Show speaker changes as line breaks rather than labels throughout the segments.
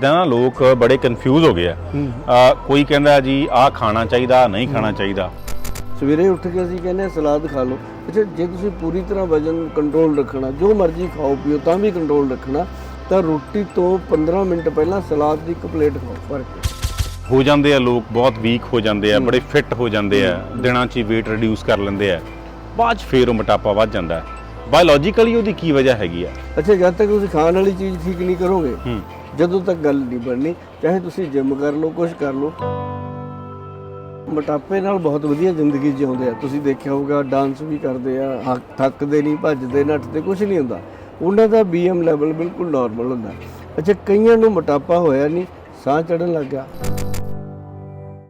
ਦਾ ਨਾ ਲੋਕ ਬੜੇ ਕਨਫਿਊਜ਼ ਹੋ ਗਏ ਆ। ਕੋਈ ਕਹਿੰਦਾ ਜੀ ਆਹ ਖਾਣਾ ਚਾਹੀਦਾ ਨਹੀਂ ਖਾਣਾ ਚਾਹੀਦਾ।
ਸਵੇਰੇ ਉੱਠ ਕੇ ਅਸੀਂ ਕਹਿੰਦੇ ਸਲਾਦ ਖਾ ਲਓ। ਅੱਛਾ ਜੇ ਤੁਸੀਂ ਪੂਰੀ ਤਰ੍ਹਾਂ ਵਜਨ ਕੰਟਰੋਲ ਰੱਖਣਾ ਜੋ ਮਰਜ਼ੀ ਖਾਓ ਪੀਓ ਤਾਂ ਵੀ ਕੰਟਰੋਲ ਰੱਖਣਾ ਤਾਂ ਰੋਟੀ ਤੋਂ 15 ਮਿੰਟ ਪਹਿਲਾਂ ਸਲਾਦ ਦੀ ਇੱਕ ਪਲੇਟ ਖਾਓ ਭਰ ਕੇ
ਹੋ ਜਾਂਦੇ ਆ ਲੋਕ ਬਹੁਤ ਵੀਕ ਹੋ ਜਾਂਦੇ ਆ ਬੜੇ ਫਿੱਟ ਹੋ ਜਾਂਦੇ ਆ ਦਿਨਾਂ 'ਚ ਹੀ weight ਰਿਡਿਊਸ ਕਰ ਲੈਂਦੇ ਆ। ਬਾਅਦ 'ਚ ਫੇਰ ਉਹ ਮੋਟਾਪਾ ਵੱਧ ਜਾਂਦਾ। ਬਾਇਓਲੋਜੀਕਲੀ ਉਹਦੀ ਕੀ ਵਜ੍ਹਾ ਹੈਗੀ ਆ?
ਅੱਛਾ ਜਦ ਤੱਕ ਤੁਸੀਂ ਖਾਣ ਵਾਲੀ ਚੀਜ਼ ਠੀਕ ਨਹੀਂ ਕਰੋਗੇ
ਹੂੰ।
ਜਦੋਂ ਤੱਕ ਗੱਲ ਨਹੀਂ ਬਣਨੀ, ਚਾਹੇ ਤੁਸੀਂ ਜਿਮ ਕਰ ਲਓ ਕੁਝ ਕਰ ਲਓ। ਮੋਟਾਪੇ ਨਾਲ ਬਹੁਤ ਵਧੀਆ ਜ਼ਿੰਦਗੀ ਜਿਉਂਦੇ ਆ। ਤੁਸੀਂ ਦੇਖਿਆ ਹੋਊਗਾ ਡਾਂਸ ਵੀ ਕਰਦੇ ਆ, ਹੱਕ- ਥੱਕਦੇ ਨਹੀਂ, ਭੱਜਦੇ, ਨੱਠਦੇ ਕੁਝ ਨਹੀਂ ਹੁੰਦਾ। ਉਹਨਾਂ ਦਾ ਬੀਐਮ ਲੈਵਲ ਬਿਲਕੁਲ ਨਾਰਮਲ ਹੁੰਦਾ। ਅੱਛਾ, ਕਈਆਂ ਨੂੰ ਮੋਟਾਪਾ ਹੋਇਆ ਨਹੀਂ, ਸਾਹ ਚੜਨ ਲੱਗ ਗਿਆ।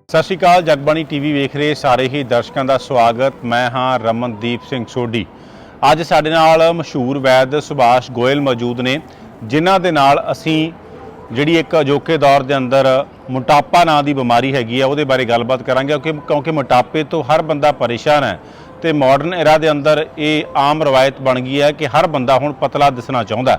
ਸਤਿ ਸ਼੍ਰੀ ਅਕਾਲ, ਜਗਬਾਣੀ ਟੀਵੀ ਵੇਖ ਰਹੇ ਸਾਰੇ ਹੀ ਦਰਸ਼ਕਾਂ ਦਾ ਸਵਾਗਤ। ਮੈਂ ਹਾਂ ਰਮਨਦੀਪ ਸਿੰਘ ਸੋਢੀ। ਅੱਜ ਸਾਡੇ ਨਾਲ ਮਸ਼ਹੂਰ ਵੈਦ ਸੁਭਾਸ਼ ਗੋਇਲ ਮੌਜੂਦ ਨੇ, ਜਿਨ੍ਹਾਂ ਦੇ ਨਾਲ ਅਸੀਂ ਜਿਹੜੀ ਇੱਕ ਅਜੋਕੇ ਦੌਰ ਦੇ ਅੰਦਰ ਮੋਟਾਪਾ ਨਾਂ ਦੀ ਬਿਮਾਰੀ ਹੈਗੀ ਆ, ਉਹਦੇ ਬਾਰੇ ਗੱਲਬਾਤ ਕਰਾਂਗੇ ਕਿਉਂਕਿ ਕਿਉਂਕਿ ਮੋਟਾਪੇ ਤੋਂ ਹਰ ਬੰਦਾ ਪਰੇਸ਼ਾਨ ਹੈ ਤੇ ਮਾਡਰਨ ਐਰਾ ਦੇ ਅੰਦਰ ਇਹ ਆਮ ਰਵਾਇਤ ਬਣ ਗਈ ਹੈ ਕਿ ਹਰ ਬੰਦਾ ਹੁਣ ਪਤਲਾ ਦਿਸਣਾ ਚਾਹੁੰਦਾ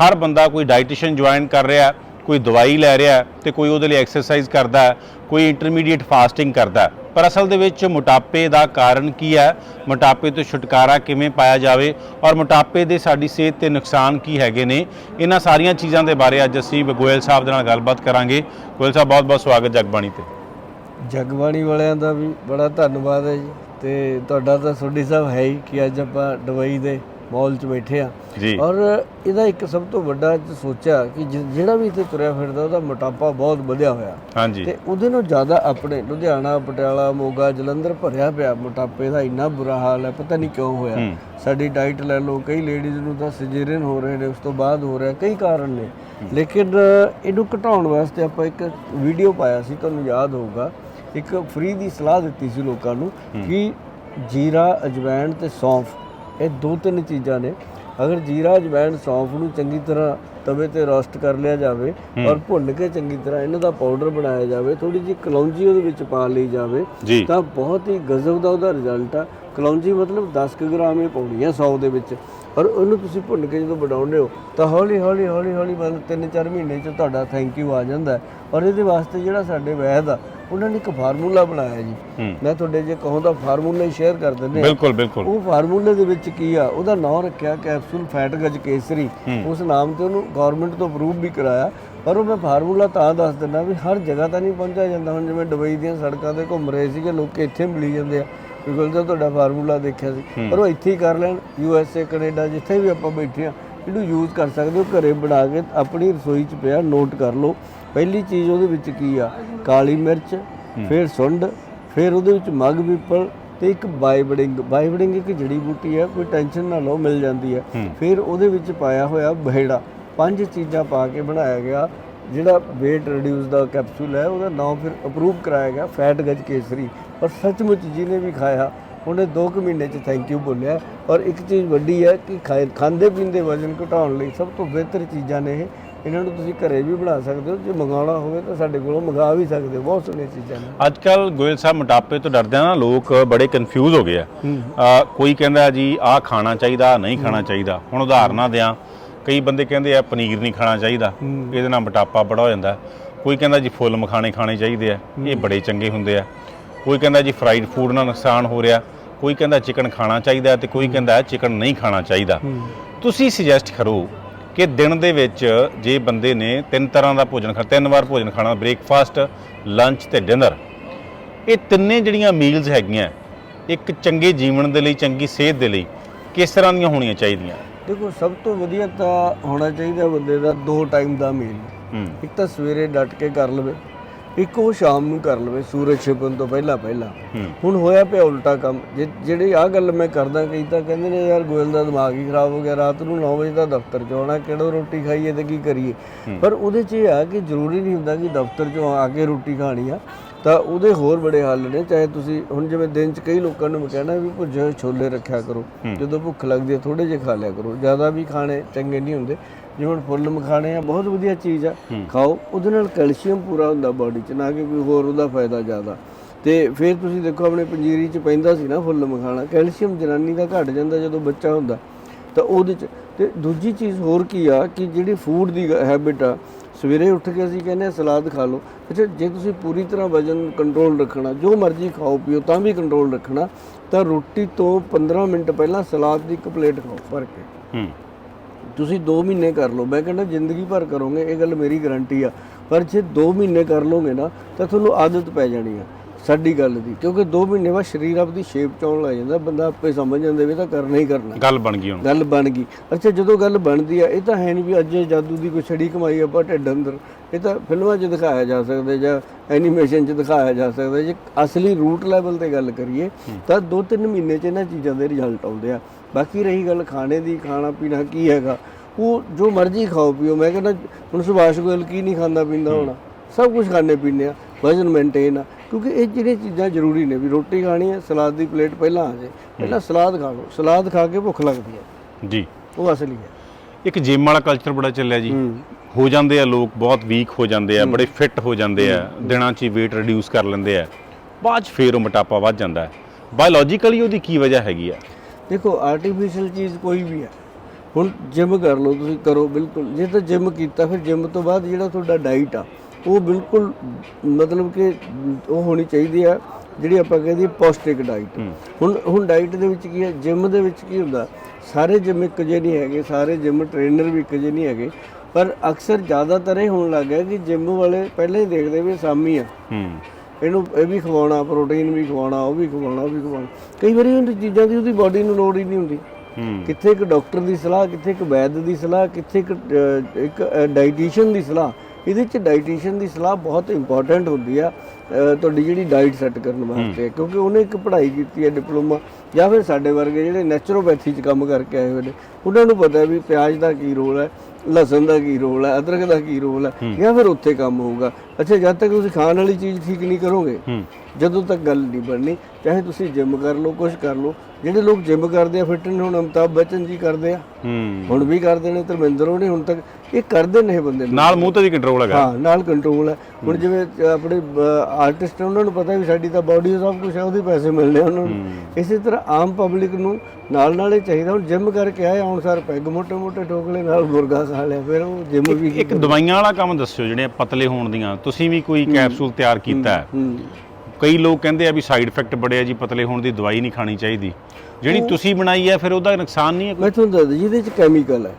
ਹਰ ਬੰਦਾ ਕੋਈ ਡਾਈਟੀਸ਼ੀਅਨ ਜੁਆਇਨ ਕਰ ਰਿਹਾ ਕੋਈ ਦਵਾਈ ਲੈ ਰਿਹਾ ਹੈ ਤੇ ਕੋਈ ਉਹਦੇ ਲਈ ਐਕਸਰਸਾਈਜ਼ ਕਰਦਾ, ਕੋਈ ਇੰਟਰਮੀਡੀਏਟ ਫਾਸਟਿੰਗ ਕਰਦਾ। ਪਰ ਅਸਲ ਦੇ ਵਿੱਚ ਮੋਟਾਪੇ ਦਾ ਕਾਰਨ ਕੀ ਹੈ? ਮੋਟਾਪੇ ਤੋਂ ਛੁਟਕਾਰਾ ਕਿਵੇਂ ਪਾਇਆ ਜਾਵੇ? ਔਰ ਮੋਟਾਪੇ ਦੇ ਸਾਡੀ ਸਿਹਤ ਤੇ ਨੁਕਸਾਨ ਕੀ ਹੈਗੇ ਨੇ? ਇਹਨਾਂ ਸਾਰੀਆਂ ਚੀਜ਼ਾਂ ਦੇ ਬਾਰੇ ਅੱਜ ਅਸੀਂ ਗੋਇਲ ਸਾਹਿਬ ਦੇ ਨਾਲ ਗੱਲਬਾਤ ਕਰਾਂਗੇ। ਗੋਇਲ ਸਾਹਿਬ ਬਹੁਤ ਬਹੁਤ ਸਵਾਗਤ ਜਗਬਾਣੀ ਤੇ।
ਜਗਬਾਣੀ ਵਾਲਿਆਂ ਦਾ ਵੀ ਬੜਾ ਧੰਨਵਾਦ ਹੈ ਜੀ। ਤੇ ਤੁਹਾਡਾ ਤਾਂ ਸੋਢੀ ਸਾਹਿਬ ਹੈ ਹੀ ਕਿ ਅੱਜ ਆਪਾਂ ਦਵਾਈ ਦੇ ਮਾਲ 'ਚ ਬੈਠੇ ਆ।
ਜੀ।
ਔਰ ਇਹਦਾ ਇੱਕ ਸਭ ਤੋਂ ਵੱਡਾ ਸੋਚਿਆ ਕਿ ਜਿਹੜਾ ਵੀ ਇੱਥੇ ਤੁਰਿਆ ਫਿਰਦਾ ਉਹਦਾ ਮੋਟਾਪਾ ਬਹੁਤ ਵਧਿਆ ਹੋਇਆ।
ਹਾਂਜੀ।
ਤੇ ਉਹਦੇ ਨੂੰ ਜ਼ਿਆਦਾ ਆਪਣੇ ਲੁਧਿਆਣਾ ਪਟਿਆਲਾ ਮੋਗਾ ਜਲੰਧਰ ਭਰਿਆ ਪਿਆ ਮੋਟਾਪੇ ਦਾ ਇੰਨਾ ਬੁਰਾ ਹਾਲ ਹੈ ਪਤਾ ਨਹੀਂ ਕਿਉਂ ਹੋਇਆ। ਸਾਡੀ ਡਾਈਟ ਲੈ ਲਓ ਕਈ ਲੇਡੀਜ਼ ਨੂੰ ਤਾਂ ਸਿਜੇਰੀਅਨ ਹੋ ਰਹੇ ਨੇ ਉਸ ਤੋਂ ਬਾਅਦ ਹੋ ਰਿਹਾ ਕਈ ਕਾਰਨ ਨੇ। ਲੇਕਿਨ ਇਹਨੂੰ ਘਟਾਉਣ ਵਾਸਤੇ ਆਪਾਂ ਇੱਕ ਵੀਡੀਓ ਪਾਇਆ ਸੀ ਤੁਹਾਨੂੰ ਯਾਦ ਹੋਊਗਾ। ਇੱਕ ਫ੍ਰੀ ਦੀ ਸਲਾਹ ਦਿੱਤੀ ਸੀ ਲੋਕਾਂ ਨੂੰ ਕਿ ਜੀਰਾ ਅਜਵਾਇਣ ਤੇ ਸੌਂਫ। ਇਹ ਦੋ ਤਿੰਨ ਚੀਜ਼ਾਂ ਨੇ। ਅਗਰ ਜੀਰਾ ਅਜਵਾਇਣ ਸੌਂਫ ਨੂੰ ਚੰਗੀ ਤਰ੍ਹਾਂ ਤਵੇ ਤੇ ਰੋਸਟ ਕਰ ਲਿਆ ਜਾਵੇ ਔਰ ਭੁੰਨ ਕੇ ਚੰਗੀ ਤਰ੍ਹਾਂ ਇਹਨਾਂ ਦਾ ਪਾਊਡਰ ਬਣਾਇਆ ਜਾਵੇ ਥੋੜੀ ਜਿਹੀ ਕਲੌਂਜੀ ਉਹਦੇ ਵਿੱਚ ਪਾ ਲਈ ਜਾਵੇ
ਜੀ।
ਤਾਂ ਬਹੁਤ ਹੀ ਗਜ਼ਬ ਦਾ ਉਹਦਾ ਰਿਜ਼ਲਟ ਆ। ਕਲੌਂਜੀ ਮਤਲਬ 10 ਕੁ ਗ੍ਰਾਮ ਹੀ ਪਾਉਣੀ ਆ 100 ਦੇ ਵਿੱਚ। ਔਰ ਉਹਨੂੰ ਤੁਸੀਂ ਭੁੰਨ ਕੇ ਜਦੋਂ ਬਣਾਉਂਦੇ ਹੋ ਤਾਂ ਹੌਲੀ ਹੌਲੀ ਹੌਲੀ ਹੌਲੀ ਮਤਲਬ 3-4 ਮਹੀਨੇ ਚ ਤੁਹਾਡਾ ਥੈਂਕ ਯੂ ਆ ਜਾਂਦਾ। ਔਰ ਇਹਦੇ ਵਾਸਤੇ ਜਿਹੜਾ ਸਾਡੇ ਵੈਦ ਆ ਉਹਨਾਂ ਨੇ ਇੱਕ ਫਾਰਮੂਲਾ ਬਣਾਇਆ ਜੀ। ਮੈਂ ਤੁਹਾਡੇ ਜੇ ਕਹੋ ਤਾਂ ਫਾਰਮੂਲਾ ਹੀ ਸ਼ੇਅਰ ਕਰ ਦਿੰਦੇ
ਬਿਲਕੁਲ ਬਿਲਕੁਲ।
ਉਹ ਫਾਰਮੂਲੇ ਦੇ ਵਿੱਚ ਕੀ ਆ ਉਹਦਾ ਨਾਮ ਰੱਖਿਆ ਕੈਪਸੂਲ ਫੈਟ ਗਜ ਕੇਸਰੀ ਉਸ ਨਾਮ ਤੇ ਉਹਨੂੰ ਗਵਰਨਮੈਂਟ ਤੋਂ ਅਪਰੂਵ ਵੀ ਕਰਾਇਆ। ਪਰ ਉਹ ਮੈਂ ਫਾਰਮੂਲਾ ਤਾਂ ਦੱਸ ਦਿੰਦਾ ਵੀ ਹਰ ਜਗ੍ਹਾ ਤਾਂ ਨਹੀਂ ਪਹੁੰਚਿਆ ਜਾਂਦਾ। ਹੁਣ ਜਿਵੇਂ ਦੁਬਈ ਦੀਆਂ ਸੜਕਾਂ ਤੇ ਘੁੰਮ ਰਹੇ ਸੀਗੇ ਲੋਕ ਇੱਥੇ ਮਿਲੀ ਜਾਂਦੇ ਆ। ਬਿਲਕੁਲ ਤਾਂ ਤੁਹਾਡਾ ਫਾਰਮੂਲਾ ਦੇਖਿਆ ਸੀ। ਪਰ ਉਹ ਇੱਥੇ ਹੀ ਕਰ ਲੈਣ। ਯੂ ਐਸ ਏ ਕੈਨੇਡਾ ਜਿੱਥੇ ਵੀ ਆਪਾਂ ਬੈਠੇ ਆ ਇਹਨੂੰ ਯੂਜ਼ ਕਰ ਸਕਦੇ ਹੋ। ਘਰੇ ਬਣਾ ਕੇ ਆਪਣੀ ਰਸੋਈ 'ਚ ਪਿਆ ਨੋਟ ਕਰ ਲਓ। ਪਹਿਲੀ ਚੀਜ਼ ਉਹਦੇ ਵਿੱਚ ਕੀ ਆ ਕਾਲੀ ਮਿਰਚ ਫਿਰ ਸੁੰਡ ਫਿਰ ਉਹਦੇ ਵਿੱਚ ਮਗ ਪੀਪਲ ਤੇ ਇੱਕ ਬਾਈਬਡਿੰਗ ਬਾਈਬਡਿੰਗ ਇੱਕ ਜੜੀ ਬੂਟੀ ਹੈ ਕੋਈ ਟੈਨਸ਼ਨ ਨਾ ਲਓ ਮਿਲ ਜਾਂਦੀ ਹੈ। ਫਿਰ ਉਹਦੇ ਵਿੱਚ ਪਾਇਆ ਹੋਇਆ ਬਹਿੜਾ ਪੰਜ ਚੀਜ਼ਾਂ ਪਾ ਕੇ ਬਣਾਇਆ ਗਿਆ ਜਿਹੜਾ weight reduce ਦਾ ਕੈਪਸੂਲ ਹੈ ਉਹਦਾ ਨਾਮ ਫਿਰ ਅਪਰੂਵ ਕਰਾਇਆ ਗਿਆ ਫੈਟ ਗਜ ਕੇਸਰੀ। ਔਰ ਸੱਚਮੁੱਚ ਜਿਹਨੇ ਵੀ ਖਾਇਆ ਉਹਨੇ 2 ਕੁ ਮਹੀਨੇ ਚ ਥੈਂਕ ਯੂ ਬੋਲਿਆ। ਔਰ ਇੱਕ ਚੀਜ਼ ਵੱਡੀ ਹੈ ਕਿ ਖਾਂਦੇ ਪੀਂਦੇ ਵਜ਼ਨ ਘਟਾਉਣ ਲਈ ਸਭ ਤੋਂ ਬਿਹਤਰ ਚੀਜ਼ਾਂ ਨੇ ਇਹ। ਇਹਨਾਂ ਨੂੰ ਤੁਸੀਂ ਘਰੇ ਵੀ ਬਣਾ ਸਕਦੇ ਹੋ ਜੇ ਮੰਗਾਉਣਾ ਹੋਵੇ ਤਾਂ ਸਾਡੇ ਕੋਲੋਂ ਮੰਗਾ ਵੀ ਸਕਦੇ ਹੋ। ਬਹੁਤ ਸੋਹਣੀਆਂ ਚੀਜ਼ਾਂ ਨੇ।
ਅੱਜ ਕੱਲ ਗੋਇਲ ਸਾਹਿਬ ਮੋਟਾਪੇ ਤੋਂ ਡਰਦੇ ਆ ਨਾ ਲੋਕ ਬੜੇ ਕਨਫਿਊਜ਼ ਹੋ ਗਏ ਆ। ਆ, ਕੋਈ ਕਹਿੰਦਾ ਜੀ ਆਹ ਖਾਣਾ ਚਾਹੀਦਾ ਨਹੀਂ ਖਾਣਾ ਚਾਹੀਦਾ। ਹੁਣ ਉਦਾਹਰਨਾਂ ਦਿਆਂ ਕਈ ਬੰਦੇ ਕਹਿੰਦੇ ਆ ਪਨੀਰ ਨਹੀਂ ਖਾਣਾ ਚਾਹੀਦਾ। ਇਹਦੇ ਨਾਲ ਮੋਟਾਪਾ ਬੜਾ ਹੋ ਜਾਂਦਾ। ਕੋਈ ਕਹਿੰਦਾ ਜੀ ਫੁੱਲ ਮਖਾਣੇ ਖਾਣੇ ਚਾਹੀਦੇ ਆ। ਇਹ ਬੜੇ ਚੰਗੇ ਹੁੰਦੇ ਆ। ਕੋਈ ਕਹਿੰਦਾ ਜੀ ਫਰਾਈਡ ਫੂਡ ਨਾਲ ਨੁਕਸਾਨ ਹੋ ਰਿਹਾ। ਕੋਈ ਕਹਿੰਦਾ ਚਿਕਨ ਖਾਣਾ ਚਾਹੀਦਾ ਤੇ ਕੋਈ ਕਹਿੰਦਾ ਚਿਕਨ ਨਹੀਂ ਖਾਣਾ ਚਾਹੀਦਾ। ਤੁਸੀਂ ਸੁਜੈਸਟ ਕਰੋ ਕਿ ਦਿਨ ਦੇ ਵਿੱਚ ਜੇ ਬੰਦੇ ਨੇ ਤਿੰਨ ਤਰ੍ਹਾਂ ਦਾ ਭੋਜਨ ਖਾ ਤਿੰਨ ਵਾਰ ਭੋਜਨ ਖਾਣਾ ਬ੍ਰੇਕਫਾਸਟ ਲੰਚ ਤੇ ਡਿਨਰ ਇਹ ਤਿੰਨੇ ਜਿਹੜੀਆਂ ਮੀਲਸ ਹੈਗੀਆਂ ਇੱਕ ਚੰਗੇ ਜੀਵਨ ਦੇ ਲਈ ਚੰਗੀ ਸਿਹਤ ਦੇ ਲਈ ਕਿਸ ਤਰ੍ਹਾਂ ਦੀਆਂ ਹੋਣੀਆਂ ਚਾਹੀਦੀਆਂ?
ਦੇਖੋ ਸਭ ਤੋਂ ਵਧੀਆ ਤਾਂ ਹੋਣਾ ਚਾਹੀਦਾ ਬੰਦੇ ਦਾ ਦੋ ਟਾਈਮ ਦਾ ਮੀਲ ਇੱਕ ਤਾਂ ਸਵੇਰੇ ਡਟ ਕੇ ਕਰ ਲਵੇ ਇੱਕ ਉਹ ਸ਼ਾਮ ਨੂੰ ਕਰ ਲਵੇ ਸੂਰਜ ਛਿਪਣ ਤੋਂ ਪਹਿਲਾਂ ਪਹਿਲਾਂ। ਹੁਣ ਹੋਇਆ ਪਿਆ ਉਲਟਾ ਕੰਮ। ਜਿਹੜੀ ਆ ਗੱਲ ਮੈਂ ਕਰਦਾ ਕਈ ਤਾਂ ਕਹਿੰਦੇ ਨੇ ਯਾਰ ਗੋਇਲ ਦਾ ਦਿਮਾਗ ਹੀ ਖਰਾਬ ਹੋ ਗਿਆ ਰਾਤ ਨੂੰ 9 ਵਜੇ ਦਾ ਦਫ਼ਤਰ 'ਚ ਆਉਣਾ ਕਿਹੜੋ ਰੋਟੀ ਖਾਈਏ ਤੇ ਕੀ ਕਰੀਏ? ਪਰ ਉਹਦੇ 'ਚ ਇਹ ਆ ਕਿ ਜ਼ਰੂਰੀ ਨਹੀਂ ਹੁੰਦਾ ਕਿ ਦਫ਼ਤਰ 'ਚੋਂ ਆ ਕੇ ਰੋਟੀ ਖਾਣੀ ਆ। ਤਾਂ ਉਹਦੇ ਹੋਰ ਬੜੇ ਹੱਲ ਨੇ ਚਾਹੇ ਤੁਸੀਂ ਹੁਣ ਜਿਵੇਂ ਦਿਨ 'ਚ ਕਈ ਲੋਕਾਂ ਨੂੰ ਕਹਿਣਾ ਵੀ ਭੁੱਜੇ ਛੋਲੇ ਰੱਖਿਆ ਕਰੋ। ਜਦੋਂ ਭੁੱਖ ਲੱਗਦੀ ਹੈ ਥੋੜੇ ਜਿਹੇ ਖਾ ਲਿਆ ਕਰੋ। ਜ਼ਿਆਦਾ ਵੀ ਖਾਣੇ ਚੰਗੇ ਨਹੀਂ ਹੁੰਦੇ। ਜਿਵੇਂ ਹੁਣ ਫੁੱਲ ਮਖਾਣੇ ਆ ਬਹੁਤ ਵਧੀਆ ਚੀਜ਼ ਆ। ਖਾਓ ਉਹਦੇ ਨਾਲ ਕੈਲਸ਼ੀਅਮ ਪੂਰਾ ਹੁੰਦਾ ਬਾਡੀ 'ਚ ਨਾ ਕਿ ਕੋਈ ਹੋਰ ਉਹਦਾ ਫਾਇਦਾ ਜ਼ਿਆਦਾ। ਤੇ ਫਿਰ ਤੁਸੀਂ ਦੇਖੋ ਆਪਣੇ ਪੰਜੀਰੀ 'ਚ ਪੈਂਦਾ ਸੀ ਨਾ ਫੁੱਲ ਮਖਾਣਾ ਕੈਲਸ਼ੀਅਮ ਜਨਾਨੀ ਦਾ ਘਟ ਜਾਂਦਾ ਜਦੋਂ ਬੱਚਾ ਹੁੰਦਾ। ਤਾਂ ਉਹਦੇ 'ਚ ਤੇ ਦੂਜੀ ਚੀਜ਼ ਹੋਰ ਕੀ ਆ ਕਿ ਜਿਹੜੀ ਫੂਡ ਦੀ ਹੈਬਿਟ ਆ ਸਵੇਰੇ ਉੱਠ ਕੇ ਅਸੀਂ ਕਹਿੰਦੇ ਆ ਸਲਾਦ ਖਾ ਲਓ। ਅੱਛਾ ਜੇ ਤੁਸੀਂ ਪੂਰੀ ਤਰ੍ਹਾਂ ਵਜਨ ਕੰਟਰੋਲ ਰੱਖਣਾ ਜੋ ਮਰਜ਼ੀ ਖਾਓ ਪੀਓ ਤਾਂ ਵੀ ਕੰਟਰੋਲ ਰੱਖਣਾ ਤਾਂ ਰੋਟੀ ਤੋਂ 15 ਮਿੰਟ ਪਹਿਲਾਂ ਸਲਾਦ ਦੀ ਇੱਕ ਪਲੇਟ ਖਾਓ ਭਰ ਕੇ।
ਹੂੰ।
ਤੁਸੀਂ 2 ਮਹੀਨੇ ਕਰ ਲਓ। ਮੈਂ ਕਹਿੰਦਾ ਜ਼ਿੰਦਗੀ ਭਰ ਕਰੋਗੇ ਇਹ ਗੱਲ ਮੇਰੀ ਗਾਰੰਟੀ ਆ। ਪਰ ਜੇ 2 ਮਹੀਨੇ ਕਰ ਲਓਗੇ ਨਾ ਤਾਂ ਤੁਹਾਨੂੰ ਆਦਤ ਪੈ ਜਾਣੀ ਆ ਸਾਡੀ ਗੱਲ ਦੀ। ਕਿਉਂਕਿ 2 ਮਹੀਨੇ ਬਾਅਦ ਸਰੀਰ ਆਪਦੀ ਸ਼ੇਪ ਚ ਆਉਣ ਲੱਗ ਜਾਂਦਾ ਬੰਦਾ ਆਪੇ ਸਮਝ ਜਾਂਦਾ ਵੀ ਤਾਂ ਕਰਨਾ ਹੀ ਕਰਨਾ।
ਗੱਲ ਬਣ ਗਈ ਹੁਣ।
ਗੱਲ ਬਣ ਗਈ। ਅੱਛਾ ਜਦੋਂ ਗੱਲ ਬਣਦੀ ਆ ਇਹ ਤਾਂ ਹੈ ਨਹੀਂ ਵੀ ਅੱਜ ਜਾਦੂ ਦੀ ਕੋਈ ਛੜੀ ਕਮਾਈ ਆਪਾਂ ਢਿੱਡ ਅੰਦਰ। ਇਹ ਤਾਂ ਫਿਲਮਾਂ 'ਚ ਦਿਖਾਇਆ ਜਾ ਸਕਦਾ ਜਾਂ ਐਨੀਮੇਸ਼ਨ 'ਚ ਦਿਖਾਇਆ ਜਾ ਸਕਦਾ। ਜੇ ਅਸਲੀ ਰੂਟ ਲੈਵਲ ਤੇ ਗੱਲ ਕਰੀਏ ਤਾਂ 2-3 ਮਹੀਨੇ 'ਚ ਇਹਨਾਂ ਚੀਜ਼ਾਂ ਦੇ ਰਿਜ਼ਲਟ ਆਉਂਦੇ ਆ। ਬਾਕੀ ਰਹੀ ਗੱਲ ਖਾਣੇ ਦੀ ਖਾਣਾ ਪੀਣਾ ਕੀ ਹੈਗਾ? ਉਹ ਜੋ ਮਰਜ਼ੀ ਖਾਓ ਪੀਓ। ਮੈਂ ਕਹਿੰਦਾ ਹੁਣ ਸੁਭਾਸ਼ ਗੋਇਲ ਕੀ ਨਹੀਂ ਖਾਂਦਾ ਪੀਂਦਾ ਹੋਣਾ? ਸਭ ਕੁਝ ਖਾਣੇ ਪੀਂਦੇ ਆ। ਵਜ਼ਨ ਮੇਨਟੇਨ ਆ। ਕਿਉਂਕਿ ਇਹ ਜਿਹੜੀਆਂ ਚੀਜ਼ਾਂ ਜ਼ਰੂਰੀ ਨੇ ਵੀ ਰੋਟੀ ਖਾਣੀ ਹੈ ਸਲਾਦ ਦੀ ਪਲੇਟ ਪਹਿਲਾਂ ਆ ਜਾਏ। ਪਹਿਲਾਂ ਸਲਾਦ ਖਾ ਲਓ। ਸਲਾਦ ਖਾ ਕੇ ਭੁੱਖ ਲੱਗਦੀ ਹੈ।
ਜੀ।
ਉਹ ਅਸਲੀ ਹੈ।
ਇੱਕ ਜਿਮ ਵਾਲਾ ਕਲਚਰ ਬੜਾ ਚੱਲਿਆ ਜੀ।
ਹੂੰ।
ਜਾਂਦੇ ਆ ਲੋਕ ਬਹੁਤ ਵੀਕ ਹੋ ਜਾਂਦੇ ਆ ਬੜੇ ਫਿੱਟ ਹੋ ਜਾਂਦੇ ਆ। ਦਿਨਾਂ 'ਚ ਹੀ weight ਰਿਡਿਊਸ ਕਰ ਲੈਂਦੇ ਆ। ਬਾਅਦ 'ਚ ਫੇਰ ਉਹ ਮੋਟਾਪਾ ਵੱਧ ਜਾਂਦਾ ਹੈ। ਬਾਇਓਲੋਜੀਕਲੀ ਉਹਦੀ ਕੀ ਵਜ੍ਹਾ ਹੈਗੀ ਆ?
ਦੇਖੋ ਆਰਟੀਫੀਸ਼ੀਅਲ ਚੀਜ਼ ਕੋਈ ਵੀ ਹੈ। ਹੁਣ ਜਿਮ ਕਰ ਲਓ ਤੁਸੀਂ ਕਰੋ ਬਿਲਕੁਲ। ਜੇ ਤਾਂ ਜਿਮ ਕੀਤਾ ਫਿਰ ਜਿਮ ਤੋਂ ਬਾਅਦ ਜਿਹੜਾ ਤੁਹਾਡਾ ਡਾਈਟ ਆ ਉਹ ਬਿਲਕੁਲ ਮਤਲਬ ਕਿ ਉਹ ਹੋਣੀ ਚਾਹੀਦੀ ਆ ਜਿਹੜੀ ਆਪਾਂ ਕਹਿੰਦੇ ਪੌਸ਼ਟਿਕ ਡਾਈਟ ਹੁਣ ਹੁਣ ਡਾਈਟ ਦੇ ਵਿੱਚ ਕੀ ਹੈ? ਜਿਮ ਦੇ ਵਿੱਚ ਕੀ ਹੁੰਦਾ? ਸਾਰੇ ਜਿਮ ਇੱਕ ਜਿਹੇ ਨਹੀਂ ਹੈਗੇ ਸਾਰੇ ਜਿਮ ਟ੍ਰੇਨਰ ਵੀ ਇੱਕ ਜਿਹੇ ਨਹੀਂ ਹੈਗੇ। ਪਰ ਅਕਸਰ ਜ਼ਿਆਦਾਤਰ ਇਹ ਹੋਣ ਲੱਗ ਗਿਆ ਕਿ ਜਿਮ ਵਾਲੇ ਪਹਿਲਾਂ ਹੀ ਦੇਖਦੇ ਵੀ ਸਾਮੀ ਆ।
ਹੂੰ।
ਇਹਨੂੰ ਇਹ ਵੀ ਖਵਾਉਣਾ ਪ੍ਰੋਟੀਨ ਵੀ ਖਵਾਉਣਾ ਉਹ ਵੀ ਖਵਾਉਣਾ ਉਹ ਵੀ ਖਵਾਉਣਾ। ਕਈ ਵਾਰੀ ਉਹ ਚੀਜ਼ਾਂ ਦੀ ਉਹਦੀ ਬਾਡੀ ਨੂੰ ਲੋੜ ਹੀ ਨਹੀਂ ਹੁੰਦੀ। ਕਿੱਥੇ ਇੱਕ ਡਾਕਟਰ ਦੀ ਸਲਾਹ ਕਿੱਥੇ ਇੱਕ ਵੈਦ ਦੀ ਸਲਾਹ ਕਿੱਥੇ ਇੱਕ ਇੱਕ ਡਾਈਟੀਸ਼ੀਅਨ ਦੀ ਸਲਾਹ। ਇਹਦੇ ਚ ਡਾਈਟੀਸ਼ੀਅਨ ਦੀ ਸਲਾਹ ਬਹੁਤ ਇੰਪੋਰਟੈਂਟ ਹੁੰਦੀ ਆ ਤੁਹਾਡੀ ਜਿਹੜੀ ਡਾਈਟ ਸੈੱਟ ਕਰਨ ਵਾਸਤੇ। ਕਿਉਂਕਿ ਉਹਨੇ ਇੱਕ ਪੜ੍ਹਾਈ ਕੀਤੀ ਹੈ ਡਿਪਲੋਮਾ ਜਾਂ ਫਿਰ ਸਾਡੇ ਵਰਗੇ ਜਿਹੜੇ ਨੈਚੁਰੋਪੈਥੀ ਚ ਕੰਮ ਕਰਕੇ ਆਏ ਹੋਏ ਨੇ। ਉਹਨਾਂ ਨੂੰ ਪਤਾ ਵੀ ਪਿਆਜ਼ ਦਾ ਕੀ ਰੋਲ ਹੈ ਲਸਣ ਦਾ ਕੀ ਰੋਲ ਹੈ ਅਦਰਕ ਦਾ ਕੀ ਰੋਲ ਹੈ ਜਾਂ ਫਿਰ ਉੱਥੇ ਕੰਮ ਹੋਊਗਾ। ਅੱਛਾ ਜਦ ਤੱਕ ਤੁਸੀਂ ਖਾਣ ਵਾਲੀ ਚੀਜ਼ ਠੀਕ ਨਹੀਂ ਕਰੋਗੇ ਜਦੋਂ ਤੱਕ ਗੱਲ ਨਹੀਂ ਬਣਨੀ ਚਾਹੇ ਤੁਸੀਂ ਜਿਮ ਕਰ ਲਓ ਕੁਝ ਕਰ ਲਓ ਜਿਹੜੇ ਲੋਕ ਜਿਮ ਕਰਦੇ ਆ ਫਿੱਟ ਨੇ ਹੁਣ ਅਮਿਤਾਭ ਬੱਚਨ ਜੀ ਕਰਦੇ ਆ। ਹੁਣ ਵੀ ਕਰਦੇ ਨੇ ਧਰਮਿੰਦਰ ਉਹਨੇ ਹੁਣ ਤੱਕ ਇਹ ਕਰਦੇ ਨੇ ਇਹ ਬੰਦੇ।
ਨਾਲ ਮੂੰਹ ਤੇ ਵੀ ਕੰਟਰੋਲ ਹੈਗਾ।
ਹਾਂ ਨਾਲ ਕੰਟਰੋਲ ਹੈ। ਹੁਣ ਜਿਵੇਂ ਆਪਣੇ ਆਰਟਿਸਟ ਉਹਨਾਂ ਨੂੰ ਪਤਾ ਵੀ ਸਾਡੀ ਤਾਂ ਬਾਡੀ ਸਭ ਕੁਝ ਹੈ ਉਹਦੇ ਪੈਸੇ ਮਿਲਣੇ ਉਹਨਾਂ ਨੂੰ। ਇਸੇ ਤਰ੍ਹਾਂ ਆਮ ਪਬਲਿਕ ਨੂੰ ਨਾਲ ਨਾਲ ਇਹ ਚਾਹੀਦਾ। ਹੁਣ ਜਿਮ ਕਰਕੇ ਆਏ ਹੁਣ ਸਰ ਪੈਗ ਮੋਟੇ ਮੋਟੇ ਠੋਕਲੇ ਨਾਲ ਮੁਰਗਾ ਖਾ ਲਿਆ ਫਿਰ ਉਹ ਜਿਮ ਵੀ
ਇੱਕ ਦਵਾਈਆਂ ਵਾਲਾ ਕੰਮ ਦੱਸਿਓ ਜਿਹੜੇ ਪਤਲੇ ਹੋਣ ਦੀਆਂ। ਤੁਸੀਂ ਵੀ ਕੋਈ ਕੈਪਸੂਲ ਤਿਆਰ ਕੀਤਾ ਹੈ?
ਹੂੰ
ਕਈ ਲੋਕ ਕਹਿੰਦੇ ਆ ਵੀ ਸਾਈਡ ਇਫੈਕਟ ਬੜੇ ਆ ਜੀ ਪਤਲੇ ਹੋਣ ਦੀ ਦਵਾਈ ਨਹੀਂ ਖਾਣੀ ਚਾਹੀਦੀ। ਜਿਹੜੀ ਤੁਸੀਂ ਬਣਾਈ ਹੈ ਫਿਰ ਉਹਦਾ ਨੁਕਸਾਨ ਨਹੀਂ ਹੈ ਕੋਈ?
ਮੈਂ ਤੁਹਾਨੂੰ ਦੱਸਦਾ ਜਿਹਦੇ ਚ ਕੈਮੀਕਲ ਹੈ।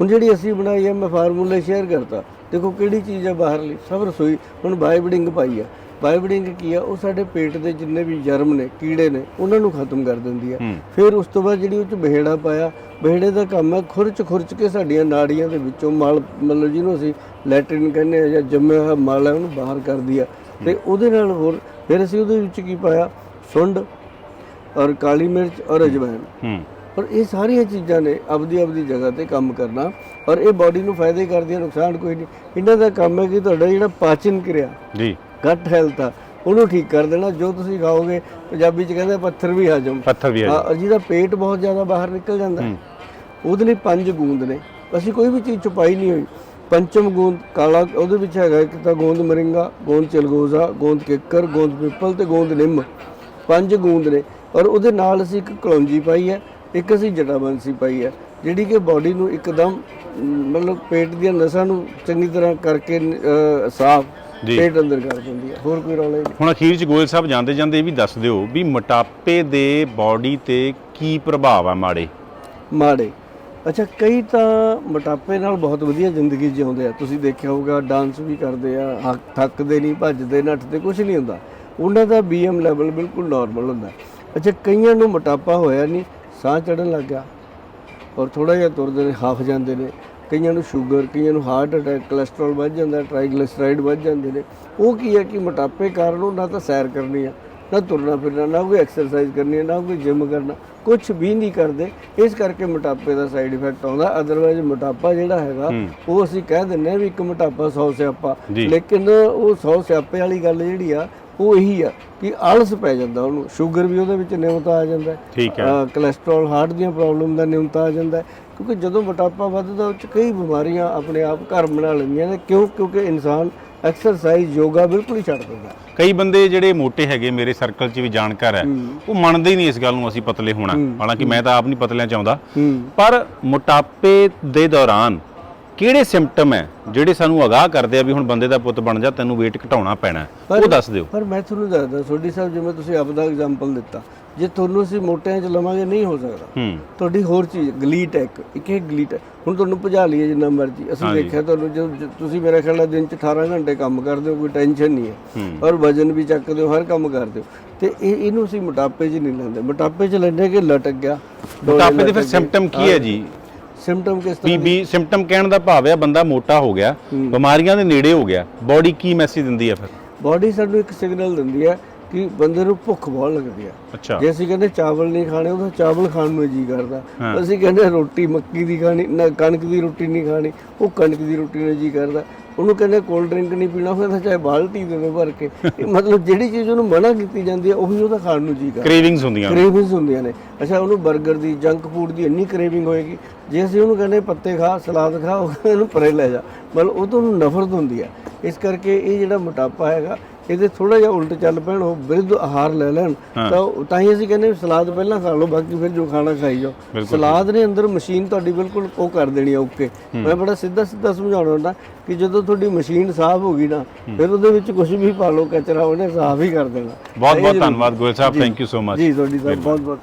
ਹੁਣ ਜਿਹੜੀ ਅਸੀਂ ਬਣਾਈ ਹੈ ਮੈਂ ਫਾਰਮੂਲਾ ਸ਼ੇਅਰ ਕਰਤਾ। ਦੇਖੋ ਕਿਹੜੀ ਚੀਜ਼ ਹੈ ਬਾਹਰਲੀ? ਸਭ ਰਸੋਈ ਹੁਣ ਬਾਇਬਡਿੰਗ ਪਾਈ ਹੈ ਬਾਇਬਡਿੰਗ ਕੀ ਆ ਉਹ ਸਾਡੇ ਪੇਟ ਦੇ ਜਿੰਨੇ ਵੀ ਜਰਮ ਨੇ ਕੀੜੇ ਨੇ ਉਹਨਾਂ ਨੂੰ ਖਤਮ ਕਰ ਦਿੰਦੀ ਹੂੰ। ਫਿਰ ਉਸ ਤੋਂ ਬਾਅਦ ਜਿਹੜੀ ਉਹ ਚ ਬਹਿੜਾ ਪਾਇਆ ਬਹਿੜੇ ਦਾ ਕੰਮ ਹੈ ਖੁਰਚ ਖੁਰਚ ਕੇ ਸਾਡੀਆਂ ਨਾੜੀਆਂ ਦੇ ਵਿੱਚੋਂ ਮਲ ਮਤਲਬ ਜਿਹਨੂੰ ਅਸੀਂ ਲੈਟਰਿਨ ਕਹਿੰਦੇ ਆ ਜਾਂ ਜੰਮਿਆ ਹੋਇਆ ਮਲ ਹੈ ਉਹਨੂੰ ਬਾਹਰ ਕਰਦੀ ਆ। ਤੇ ਉਹਦੇ ਨਾਲ ਹੋਰ ਫਿਰ ਅਸੀਂ ਉਹਦੇ ਵਿੱਚ ਕੀ ਪਾਇਆ? ਸੁੰਡ ਔਰ ਕਾਲੀ ਮਿਰਚ ਔਰ ਅਜਵਾਇਣ। ਪਰ ਇਹ ਸਾਰੀਆਂ ਚੀਜ਼ਾਂ ਨੇ ਆਪਦੀ ਆਪਦੀ ਜਗ੍ਹਾ ਤੇ ਕੰਮ ਕਰਨਾ ਔਰ ਇਹ ਬਾਡੀ ਨੂੰ ਫਾਇਦੇ ਕਰਦੀਆਂ ਨੁਕਸਾਨ ਕੋਈ ਨਹੀਂ। ਇਹਨਾਂ ਦਾ ਕੰਮ ਹੈ ਕਿ ਤੁਹਾਡਾ ਜਿਹੜਾ ਪਾਚਨ ਕਿਰਿਆ
ਜੀ।
ਗਟ ਹੈਲਥ ਆ ਉਹਨੂੰ ਠੀਕ ਕਰ ਦੇਣਾ ਜੋ ਤੁਸੀਂ ਖਾਓਗੇ ਪੰਜਾਬੀ ਚ ਕਹਿੰਦੇ ਪੱਥਰ ਵੀ ਹਜਮ।
ਪੱਥਰ ਵੀ ਹੈ
ਹਾਂ, ਔਰ ਜਿਹਦਾ ਪੇਟ ਬਹੁਤ ਜ਼ਿਆਦਾ ਬਾਹਰ ਨਿਕਲ ਜਾਂਦਾ। ਉਹਦੇ ਲਈ ਪੰਜ ਗੂੰਦ ਨੇ। ਅਸੀਂ ਕੋਈ ਵੀ ਚੀਜ਼ ਛੁਪਾਈ ਨਹੀਂ ਹੋਈ। ਪੰਚਮ ਗੂੰਦ ਕਾਲਾ ਉਹਦੇ ਵਿੱਚ ਹੈਗਾ ਇੱਕ ਤਾਂ ਗੋਂਦ ਮਰਿੰਗਾ ਗੋਂਦ ਚਲਗੋਜ਼ਾ ਗੋਂਦ ਕਿੱਕਰ ਗੋਂਦ ਪਿੱਪਲ ਤੇ ਗੋਂਦ ਨਿੰਮ। ਪੰਜ ਗੂੰਦ ਨੇ। ਔਰ ਉਹਦੇ ਨਾਲ ਅਸੀਂ ਇੱਕ ਕਲੌਂਜੀ ਪਾਈ ਹੈ ਇੱਕ ਅਸੀਂ ਜਟਾਬੰਸੀ ਪਾਈ ਹੈ ਜਿਹੜੀ ਕਿ ਬਾਡੀ ਨੂੰ ਇੱਕਦਮ ਮਤਲਬ ਪੇਟ ਦੀਆਂ ਨਸਾਂ ਨੂੰ ਚੰਗੀ ਤਰ੍ਹਾਂ ਕਰਕੇ ਸਾਫ਼। ਪੇਟ ਅੰਦਰ ਕਰ ਦਿੰਦੀ ਹੈ। ਹੋਰ ਕੋਈ ਰੌਲਾ ਨਹੀਂ।
ਹੁਣ ਅਖੀਰ ਚ ਗੋਇਲ ਸਾਹਿਬ ਜਾਂਦੇ ਜਾਂਦੇ ਇਹ ਵੀ ਦੱਸ ਦਿਓ ਵੀ ਮੋਟਾਪੇ ਦੇ ਬਾਡੀ ਤੇ ਕੀ ਪ੍ਰਭਾਵ ਆ ਮਾੜੇ?
ਮਾੜੇ। ਅੱਛਾ ਕਈ ਤਾਂ ਮੋਟਾਪੇ ਨਾਲ ਬਹੁਤ ਵਧੀਆ ਜ਼ਿੰਦਗੀ ਜਿਉਂਦੇ ਆ। ਤੁਸੀਂ ਦੇਖਿਆ ਹੋਊਗਾ ਡਾਂਸ ਵੀ ਕਰਦੇ ਆ ਥੱਕਦੇ ਨਹੀਂ ਭੱਜਦੇ ਨੱਠਦੇ ਕੁਝ ਨਹੀਂ ਹੁੰਦਾ। ਉਹਨਾਂ ਦਾ ਬੀਐਮ ਲੈਵਲ ਬਿਲਕੁਲ ਨਾਰਮਲ ਹੁੰਦਾ। ਅੱਛਾ ਕਈਆਂ ਨੂੰ ਮੋਟਾਪਾ ਹੋਇਆ ਨਹੀਂ ਸਾਹ ਚੜਨ ਲੱਗ ਗਿਆ। ਔਰ ਥੋੜਾ ਜਿਹਾ ਤੁਰਦੇ ਨੇ ਹਾਫ ਜਾਂਦੇ ਨੇ। ਕਈਆਂ ਨੂੰ ਸ਼ੂਗਰ ਕਈਆਂ ਨੂੰ ਹਾਰਟ ਅਟੈਕ ਕੋਲੇਸਟ੍ਰੋਲ ਵੱਧ ਜਾਂਦਾ ਟ੍ਰਾਈਗਲਿਸਰਾਈਡ ਵੱਧ ਜਾਂਦੇ ਨੇ। ਉਹ ਕੀ ਹੈ ਕਿ ਮੋਟਾਪੇ ਕਾਰਨ ਉਹ ਨਾ ਤਾਂ ਸੈਰ ਕਰਨੀ ਆ ਨਾ ਤੁਰਨਾ ਫਿਰਨਾ ਨਾ ਕੋਈ ਐਕਸਰਸਾਈਜ਼ ਕਰਨੀ ਹੈ ਨਾ ਕੋਈ ਜਿਮ ਕਰਨਾ ਕੁਝ ਵੀ ਨਹੀਂ ਕਰਦੇ। ਇਸ ਕਰਕੇ ਮੋਟਾਪੇ ਦਾ ਸਾਈਡ ਇਫੈਕਟ ਆਉਂਦਾ। ਅਦਰਵਾਈਜ਼ ਮੋਟਾਪਾ ਜਿਹੜਾ ਹੈਗਾ ਉਹ ਅਸੀਂ ਕਹਿ ਦਿੰਨੇ ਆ ਵੀ ਇੱਕ ਮੋਟਾਪਾ 100 ਸਿਆਪਾ। ਲੇਕਿਨ ਉਹ 100 ਸਿਆਪੇ ਵਾਲੀ ਗੱਲ ਜਿਹੜੀ ਆ ਉਹ ਇਹੀ ਆ ਕਿ ਆਲਸ ਪੈ ਜਾਂਦਾ ਉਹਨੂੰ ਸ਼ੂਗਰ ਵੀ ਉਹਦੇ ਵਿੱਚ ਨਿਯਮਤਾ ਆ ਜਾਂਦਾ
ਠੀਕ ਹੈ।
ਕੋਲੇਸਟ੍ਰੋਲ ਹਾਰਟ ਦੀਆਂ ਪ੍ਰੋਬਲਮ ਦਾ ਨਿਯਮਤਾ ਆ ਜਾਂਦਾ। ਕਿਉਂਕਿ ਜਦੋਂ ਮੋਟਾਪਾ ਵੱਧਦਾ ਉਹ ਚ ਕਈ ਬਿਮਾਰੀਆਂ ਆਪਣੇ ਆਪ ਘਰ ਬਣਾ ਲੈਂਦੀਆਂ ਨੇ ਕਿਉਂ? ਕਿਉਂਕਿ ਇਨਸਾਨ ਐਕਸਰਸਾਈਜ਼ ਯੋਗਾ ਬਿਲਕੁਲ ਹੀ ਛੱਡ ਦਿੰਦਾ
ਕਈ ਬੰਦੇ ਜਿਹੜੇ ਮੋਟੇ ਹੈਗੇ ਮੇਰੇ ਸਰਕਲ 'ਚ ਵੀ ਜਾਣਕਾਰ ਹੈ ਉਹ ਮੰਨਦੇ ਹੀ ਨਹੀਂ ਇਸ ਗੱਲ ਨੂੰ ਅਸੀਂ ਪਤਲੇ ਹੋਣਾ। ਹਾਲਾਂਕਿ ਮੈਂ ਤਾਂ ਆਪ ਨਹੀਂ ਪਤਲਿਆਂ ਚਾਹੁੰਦਾ ਪਰ ਮੋਟਾਪੇ ਦੇ ਦੌਰਾਨ ਕਿਹੜੇ ਸਿੰਪਟਮ ਹੈ ਜਿਹੜੇ ਸਾਨੂੰ ਅਗਾਹ ਕਰਦੇ ਆ ਵੀ ਹੁਣ ਬੰਦੇ ਦਾ ਪੁੱਤ ਬਣ ਜਾ ਤੈਨੂੰ weight ਘਟਾਉਣਾ ਪੈਣਾ? ਉਹ ਦੱਸ ਦਿਓ।
ਪਰ ਮੈਂ ਤੁਹਾਨੂੰ ਦੱਸਦਾ ਸੋਢੀ ਸਾਹਿਬ ਜਿਵੇਂ ਤੁਸੀਂ ਆਪਦਾ ਐਗਜ਼ਾਮਪਲ ਦਿੱਤਾ ਜੇ ਤੁਹਾਨੂੰ ਅਸੀਂ ਮੋਟਿਆਂ 'ਚ ਲਵਾਂਗੇ ਨਹੀਂ ਹੋ ਸਕਦਾ। ਤੁਹਾਡੀ ਹੋਰ ਚੀਜ਼ ਗਲੀਟ ਹੈ ਇੱਕ ਇੱਕ ਗਲੀਟ ਹੁਣ ਤੁਹਾਨੂੰ ਭਜਾ ਲਈਏ ਜਿੰਨਾ ਮਰਜ਼ੀ ਅਸੀਂ ਦੇਖਿਆ ਤੁਹਾਨੂੰ ਜ- ਤੁਸੀਂ ਮੇਰੇ ਖਿਆਲ ਨਾਲ ਦਿਨ 'ਚ 18 ਘੰਟੇ ਕੰਮ ਕਰਦੇ ਹੋ ਕੋਈ ਟੈਨਸ਼ਨ ਨਹੀਂ ਹੈ। ਔਰ ਵਜਨ ਵੀ ਚੱਕਦੇ ਹੋ ਹਰ ਕੰਮ ਕਰਦੇ ਹੋ। ਤੇ ਇਹ ਇਹਨੂੰ ਅਸੀਂ ਮੋਟਾਪੇ 'ਚ ਨਹੀਂ ਲੈਂਦੇ। ਮੋਟਾਪੇ 'ਚ ਲੈਂਦੇ ਕਿ ਲਟਕ ਗਿਆ
ਮੋਟਾਪੇ ਦੇ ਫਿਰ ਸਿੰਪਟਮ ਕੀ ਹੈ ਜੀ?
ਸਿੰਪਟਮ ਕਿਸ ਤਰ੍ਹਾਂ
ਵੀ ਸਿੰਪਟਮ ਕਹਿਣ ਦਾ ਭਾਵ ਹੈ ਬੰਦਾ ਮੋਟਾ ਹੋ ਗਿਆ ਬਿਮਾਰੀਆਂ ਦੇ ਨੇੜੇ ਹੋ ਗਿਆ। ਬਾਡੀ ਕੀ ਮੈਸੇਜ ਦਿੰਦੀ ਹੈ ਫਿਰ?
ਬਾਡੀ ਸਾਨੂੰ ਇੱਕ ਸਿਗਨਲ ਦਿੰਦੀ ਹੈ ਕਿ ਬੰਦੇ ਨੂੰ ਭੁੱਖ ਬਹੁਤ ਲੱਗਦੀ
ਅੱਛਾ।
ਜੇ ਅਸੀਂ ਕਹਿੰਦੇ ਚਾਵਲ ਨਹੀਂ ਖਾਣੇ ਉਹਦਾ ਚਾਵਲ ਖਾਣ ਨੂੰ ਜੀ ਕਰਦਾ। ਅਸੀਂ ਕਹਿੰਦੇ ਰੋਟੀ ਮੱਕੀ ਦੀ ਖਾਣੀ ਨਾ ਕਣਕ ਦੀ ਰੋਟੀ ਨਹੀਂ ਖਾਣੀ ਉਹ ਕਣਕ ਦੀ ਰੋਟੀ ਨੂੰ ਜੀ ਕਰਦਾ। ਉਹਨੂੰ ਕਹਿੰਦੇ ਕੋਲਡ ਡਰਿੰਕ ਨਹੀਂ ਪੀਣਾ ਫਿਰ ਤਾਂ ਚਾਹੇ ਬਾਲਟੀ ਦੇ ਦੇ ਭਰ ਕੇ। ਇਹ ਮਤਲਬ ਜਿਹੜੀ ਚੀਜ਼ ਉਹਨੂੰ ਮਨਾ ਕੀਤੀ ਜਾਂਦੀ ਹੈ ਉਹੀ ਉਹਦਾ ਖਾਣ ਨੂੰ ਜੀ ਕਰਦਾ।
ਕ੍ਰੇਵਿੰਗਸ ਹੁੰਦੀਆਂ
ਕ੍ਰੇਵਿੰਗਸ ਹੁੰਦੀਆਂ ਨੇ। ਅੱਛਾ ਉਹਨੂੰ 버ਗਰ ਦੀ ਜੰਕ ਫੂਡ ਦੀ ਇੰਨੀ ਕ੍ਰੇਵਿੰਗ ਹੋਏਗੀ। ਜੇ ਅਸੀਂ ਉਹਨੂੰ ਕਹਿੰਦੇ ਪੱਤੇ ਖਾ ਸਲਾਦ ਖਾ ਉਹ ਕਹਿੰਦਾ ਇਹਨੂੰ ਪਰੇ ਲੈ ਜਾ। ਮਤਲਬ ਉਹ ਤੋਂ ਉਹਨੂੰ ਨਫ਼ਰਤ ਹੁੰਦੀ ਹੈ ਇਸ ਕਰਕੇ ਇਹ ਜਿਹੜਾ ਮੋਟਾਪਾ ਹੈਗਾ ਇਹਦੇ ਥੋੜਾ ਜਿਹਾ ਉਲਟ ਚੱਲ ਪੈਣ ਉਹ ਵਿਰੁੱਧ ਆਹਾਰ ਲੈ ਲੈਣ ਤਾਂ ਤਾਂ ਹੀ ਅਸੀਂ ਕਹਿੰਦੇ ਸਲਾਦ ਪਹਿਲਾਂ ਖਾ ਲਓ ਬਾਕੀ ਫਿਰ ਜੋ ਖਾਣਾ ਖਾਈ ਜਾਓ। ਸਲਾਦ ਨੇ ਅੰਦਰ ਮਸ਼ੀਨ ਤੁਹਾਡੀ ਬਿਲਕੁਲ ਉਹ ਕਰ ਦੇਣੀ ਆ ਓਕੇ। ਮੈਂ ਬੜਾ ਸਿੱਧਾ ਸਿੱਧਾ ਸਮਝਾਉਣਾ ਹੁੰਦਾ ਕਿ ਜਦੋਂ ਤੁਹਾਡੀ ਮਸ਼ੀਨ ਸਾਫ਼ ਹੋ ਗਈ ਨਾ ਫਿਰ ਉਹਦੇ ਵਿੱਚ ਕੁਝ ਵੀ ਪਾ ਲਓ ਕਚਰਾ ਉਹਨੇ ਸਾਫ਼ ਹੀ ਕਰ ਦੇਣਾ।
ਬਹੁਤ ਬਹੁਤ ਧੰਨਵਾਦ Goyal sahib. Thank you so much
ਜੀ ਤੁਹਾਡੀ ਬਹੁਤ ਬਹੁਤ